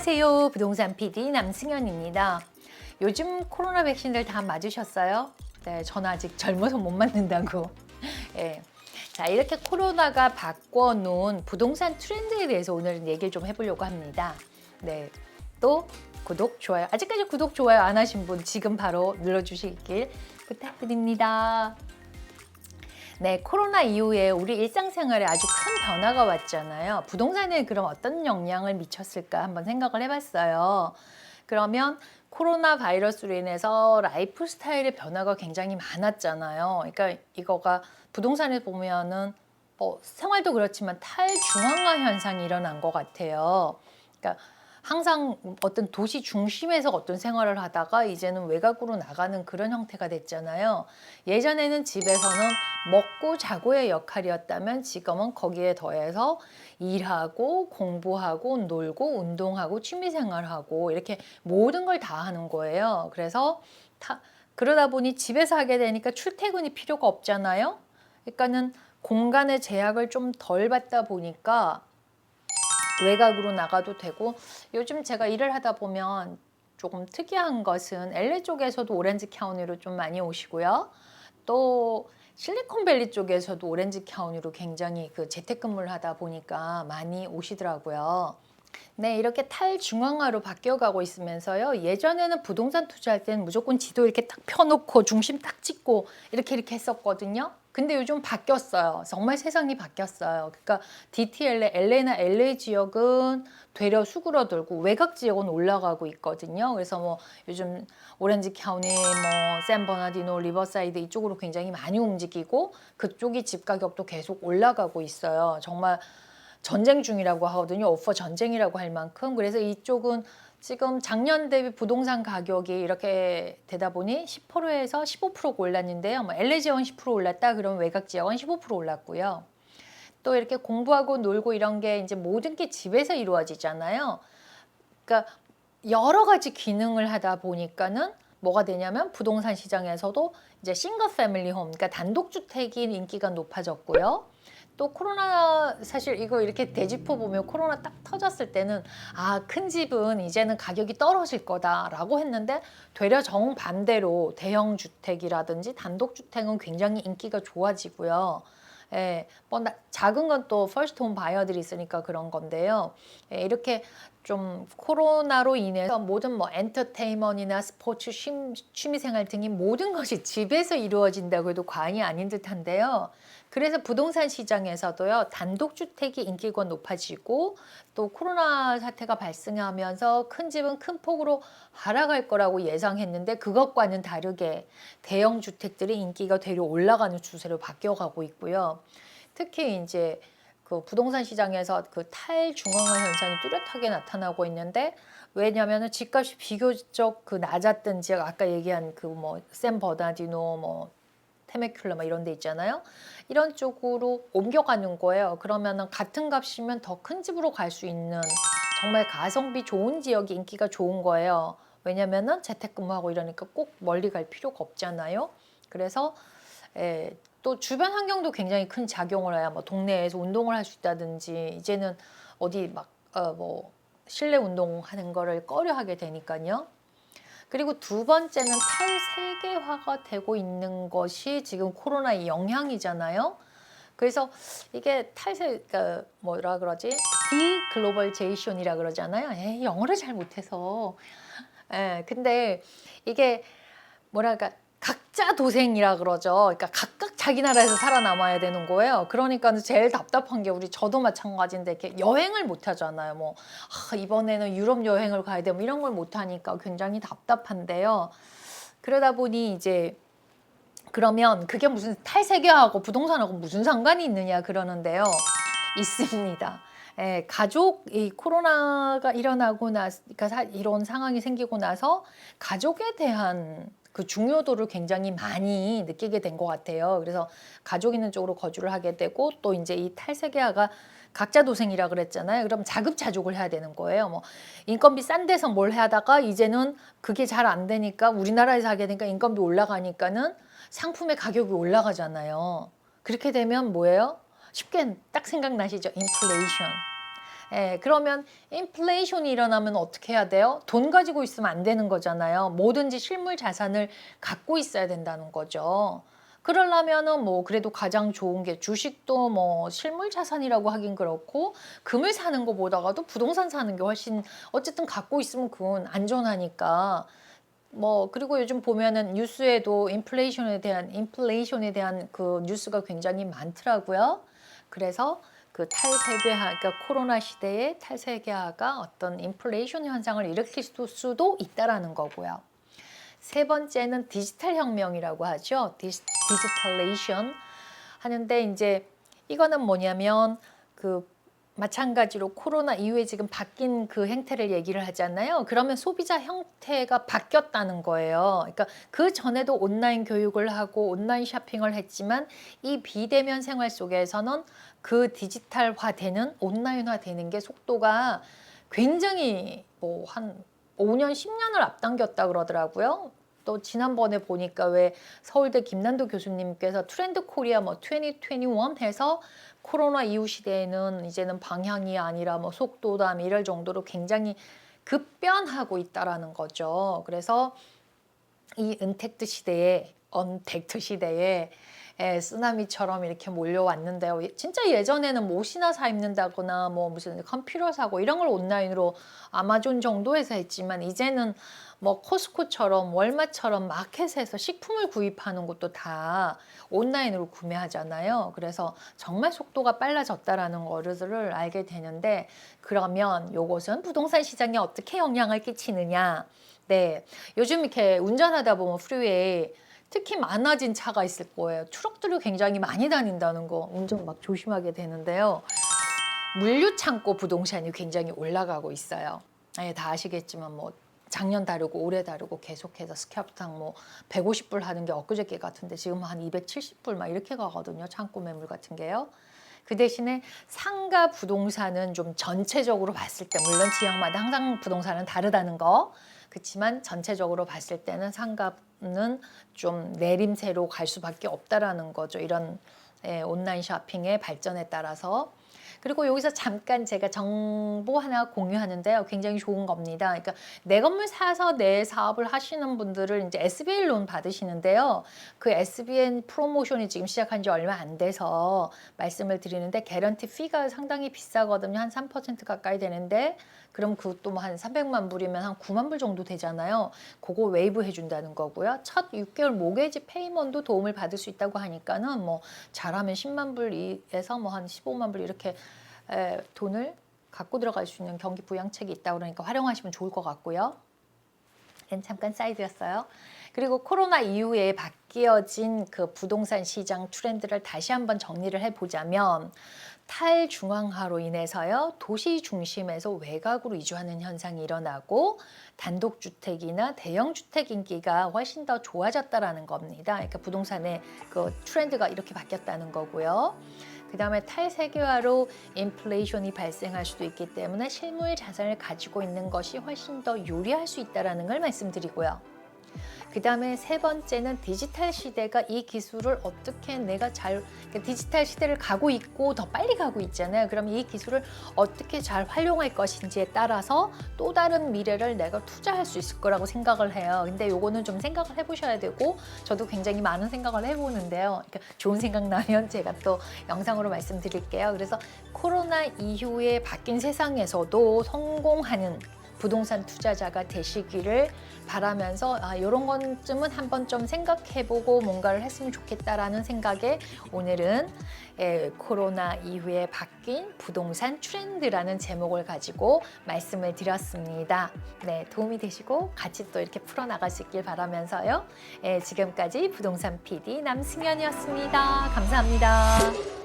안녕하세요. 부동산 PD 남승현입니다. 요즘 코로나 백신들 다 맞으셨어요? 네, 전 아직 젊어서 못 맞는다고. 예. 자, 이렇게 코로나가 바꿔놓은 부동산 트렌드에 대해서 오늘 얘기를 좀 해보려고 합니다. 네. 또 구독, 좋아요. 아직까지 구독, 좋아요 안 하신 분 지금 바로 눌러주시길 부탁드립니다. 네, 코로나 이후에 우리 일상생활에 아주 큰 변화가 왔잖아요. 부동산에 그럼 어떤 영향을 미쳤을까 한번 생각을 해봤어요. 그러면 코로나 바이러스로 인해서 라이프 스타일의 변화가 굉장히 많았잖아요. 그러니까 이거가 부동산에 보면은 뭐 생활도 그렇지만 탈중앙화 현상이 일어난 것 같아요. 그러니까 항상 어떤 도시 중심에서 어떤 생활을 하다가 이제는 외곽으로 나가는 그런 형태가 됐잖아요. 예전에는 집에서는 먹고 자고의 역할이었다면 지금은 거기에 더해서 일하고 공부하고 놀고 운동하고 취미생활하고 이렇게 모든 걸 다 하는 거예요. 그래서 다 그러다 보니 집에서 하게 되니까 출퇴근이 필요가 없잖아요. 그러니까는 공간의 제약을 좀 덜 받다 보니까 외곽으로 나가도 되고 요즘 제가 일을 하다 보면 조금 특이한 것은 LA 쪽에서도 오렌지 카운티로 좀 많이 오시고요. 또 실리콘밸리 쪽에서도 오렌지 카운티로 굉장히 그 재택근무를 하다 보니까 많이 오시더라고요. 네, 이렇게 탈중앙화로 바뀌어가고 있으면서요. 예전에는 부동산 투자할 때는 무조건 지도 이렇게 딱 펴놓고 중심 딱 찍고 이렇게 이렇게 했었거든요. 근데 요즘 바뀌었어요. 정말 세상이 바뀌었어요. 그러니까 DTLA, LA나 LA 지역은 되려 수그러들고 외곽 지역은 올라가고 있거든요. 그래서 뭐 요즘 오렌지 카운티, 뭐 샌버나디노, 리버사이드 이쪽으로 굉장히 많이 움직이고 그쪽이 집 가격도 계속 올라가고 있어요. 정말 전쟁 중이라고 하거든요. 오퍼 전쟁이라고 할 만큼. 그래서 이쪽은 지금 작년 대비 부동산 가격이 이렇게 되다 보니 10%에서 15% 올랐는데요. 뭐 LA 지역은 10% 올랐다 그러면 외곽 지역은 15% 올랐고요. 또 이렇게 공부하고 놀고 이런 게 이제 모든 게 집에서 이루어지잖아요. 그러니까 여러 가지 기능을 하다 보니까는 뭐가 되냐면 부동산 시장에서도 이제 싱글 패밀리 홈, 그러니까 단독 주택이 인기가 높아졌고요. 또 코로나 사실 이거 이렇게 대지포 보면 코로나 딱 터졌을 때는 아 큰 집은 이제는 가격이 떨어질 거다라고 했는데 되려 정 반대로 대형 주택이라든지 단독 주택은 굉장히 인기가 좋아지고요. 예, 뭐 나, 작은 건 또 퍼스트 홈 바이어들이 있으니까 그런 건데요. 예, 이렇게 좀 코로나로 인해서 모든 뭐 엔터테인먼트나 스포츠 취미 생활 등이 모든 것이 집에서 이루어진다고 해도 과언이 아닌 듯한데요. 그래서 부동산 시장에서도요 단독 주택이 인기가 높아지고 또 코로나 사태가 발생하면서 큰 집은 큰 폭으로 하락할 거라고 예상했는데 그것과는 다르게 대형 주택들이 인기가 되려 올라가는 추세로 바뀌어가고 있고요. 특히 이제 그 부동산 시장에서 그 탈중앙화 현상이 뚜렷하게 나타나고 있는데 왜냐하면 집값이 비교적 그 낮았던 지역 아까 얘기한 그 뭐 샌 버나디노 뭐 테메큘러 막 이런 데 있잖아요. 이런 쪽으로 옮겨가는 거예요. 그러면은 같은 값이면 더 큰 집으로 갈 수 있는 정말 가성비 좋은 지역이 인기가 좋은 거예요. 왜냐면은 재택근무하고 이러니까 꼭 멀리 갈 필요가 없잖아요. 그래서 에, 또 주변 환경도 굉장히 큰 작용을 해요. 뭐 동네에서 운동을 할 수 있다든지 이제는 어디 막 어, 뭐 실내 운동하는 거를 꺼려 하게 되니까요. 그리고 두 번째는 탈세계화가 되고 있는 것이 지금 코로나의 영향이잖아요. 그래서 이게 탈세 그러니까 뭐라 그러지? 디글로벌제이션이라 그러잖아요. 에이, 영어를 잘 못해서. 예, 근데 이게 뭐랄까 각자 도생이라 그러죠. 그러니까 각각 자기 나라에서 살아남아야 되는 거예요. 그러니까 제일 답답한 게 우리 저도 마찬가지인데 이렇게 여행을 못 하잖아요. 뭐 아, 이번에는 유럽 여행을 가야 돼. 뭐 이런 걸 못 하니까 굉장히 답답한데요. 그러다 보니 이제 그러면 그게 무슨 탈세계하고 부동산하고 무슨 상관이 있느냐 그러는데요. 있습니다. 예, 가족 이 코로나가 일어나고 나서 그러니까 이런 상황이 생기고 나서 가족에 대한 그 중요도를 굉장히 많이 느끼게 된 것 같아요. 그래서 가족 있는 쪽으로 거주를 하게 되고 또 이제 이 탈세계화가 각자 도생이라 그랬잖아요. 그럼 자급자족을 해야 되는 거예요. 뭐 인건비 싼 데서 뭘 하다가 이제는 그게 잘 안 되니까 우리나라에서 하게 되니까 인건비 올라가니까는 상품의 가격이 올라가잖아요. 그렇게 되면 뭐예요? 쉽게 딱 생각나시죠? 인플레이션. 예, 그러면 인플레이션이 일어나면 어떻게 해야 돼요? 돈 가지고 있으면 안 되는 거잖아요. 뭐든지 실물 자산을 갖고 있어야 된다는 거죠. 그러려면은 뭐 그래도 가장 좋은 게 주식도 뭐 실물 자산이라고 하긴 그렇고 금을 사는 것보다가도 부동산 사는 게 훨씬 어쨌든 갖고 있으면 그건 안전하니까 뭐 그리고 요즘 보면은 뉴스에도 인플레이션에 대한 인플레이션에 대한 그 뉴스가 굉장히 많더라고요. 그래서 그 탈세계화, 그러니까 코로나 시대에 탈세계화가 어떤 인플레이션 현상을 일으킬 수- 수도 있다라는 거고요. 세 번째는 디지털 혁명이라고 하죠. 디지, 디지털레이션 하는데 이제 이거는 뭐냐면 그 마찬가지로 코로나 이후에 지금 바뀐 그 행태를 얘기를 하잖아요. 그러면 소비자 형태가 바뀌었다는 거예요. 그러니까 그 전에도 온라인 교육을 하고 온라인 쇼핑을 했지만 이 비대면 생활 속에서는 그 디지털화되는 온라인화되는 게 속도가 굉장히 뭐 한 5년, 10년을 앞당겼다 그러더라고요. 또 지난번에 보니까 왜 서울대 김난도 교수님께서 트렌드 코리아 뭐 2021 해서 코로나 이후 시대에는 이제는 방향이 아니라 뭐 속도다 뭐 이럴 정도로 굉장히 급변하고 있다라는 거죠. 그래서 이 은택트 시대에 언택트 시대에 예, 쓰나미처럼 이렇게 몰려왔는데요. 예- 진짜 예전에는 뭐 옷이나 사 입는다거나 뭐 무슨 컴퓨터 사고 이런 걸 온라인으로 아마존 정도에서 했지만 이제는 뭐 코스코처럼 월마처럼 마켓에서 식품을 구입하는 것도 다 온라인으로 구매하잖아요. 그래서 정말 속도가 빨라졌다라는 거를 알게 되는데 그러면 요것은 부동산 시장에 어떻게 영향을 끼치느냐? 네, 요즘 이렇게 운전하다 보면 프리웨이 특히 많아진 차가 있을 거예요. 트럭들이 굉장히 많이 다닌다는 거 운전 막 조심하게 되는데요. 물류 창고 부동산이 굉장히 올라가고 있어요. 네, 다 아시겠지만 뭐 작년 다르고 올해 다르고 계속해서 스캡탕 뭐 150불 하는 게 엊그저께 같은데 지금 한 270불 막 이렇게 가거든요. 창고 매물 같은 게요. 그 대신에 상가 부동산은 좀 전체적으로 봤을 때 물론 지역마다 항상 부동산은 다르다는 거 그렇지만 전체적으로 봤을 때는 상가는 좀 내림세로 갈 수밖에 없다라는 거죠. 이런 예, 온라인 쇼핑의 발전에 따라서 그리고 여기서 잠깐 제가 정보 하나 공유하는데요. 굉장히 좋은 겁니다. 그러니까 내 건물 사서 내 사업을 하시는 분들을 이제 SBA 론 받으시는데요. 그 SBN 프로모션이 지금 시작한 지 얼마 안 돼서 말씀을 드리는데 개런티 피가 상당히 비싸거든요. 한 3% 가까이 되는데 그럼 그것도 뭐 한 300만 불이면 한 9만 불 정도 되잖아요. 그거 웨이브 해준다는 거고요. 첫 6개월 모게지 페이먼도 도움을 받을 수 있다고 하니까는 뭐 잘하면 10만 불에서 뭐 한 15만 불 이렇게 에, 돈을 갖고 들어갈 수 있는 경기 부양책이 있다 그러니까 활용하시면 좋을 것 같고요. 는 잠깐 사이드였어요. 그리고 코로나 이후에 바뀌어진 그 부동산 시장 트렌드를 다시 한번 정리를 해보자면 탈중앙화로 인해서요 도시 중심에서 외곽으로 이주하는 현상이 일어나고 단독주택이나 대형주택 인기가 훨씬 더 좋아졌다라는 겁니다. 그러니까 부동산의 그 트렌드가 이렇게 바뀌었다는 거고요. 그 다음에 탈세계화로 인플레이션이 발생할 수도 있기 때문에 실물 자산을 가지고 있는 것이 훨씬 더 유리할 수 있다는 걸 말씀드리고요. 그 다음에 세 번째는 디지털 시대가 이 기술을 어떻게 내가 잘 그러니까 디지털 시대를 가고 있고 더 빨리 가고 있잖아요. 그럼 이 기술을 어떻게 잘 활용할 것인지에 따라서 또 다른 미래를 내가 투자할 수 있을 거라고 생각을 해요. 근데 요거는 좀 생각을 해보셔야 되고 저도 굉장히 많은 생각을 해보는데요. 그러니까 좋은 생각 나면 제가 또 영상으로 말씀드릴게요. 그래서 코로나 이후에 바뀐 세상에서도 성공하는 부동산 투자자가 되시기를 바라면서 아, 이런 것쯤은 한번 좀 생각해보고 뭔가를 했으면 좋겠다라는 생각에 오늘은 예, 코로나 이후에 바뀐 부동산 트렌드라는 제목을 가지고 말씀을 드렸습니다. 네, 도움이 되시고 같이 또 이렇게 풀어나갈 수 있길 바라면서요. 예, 지금까지 부동산 PD 남승현이었습니다. 감사합니다.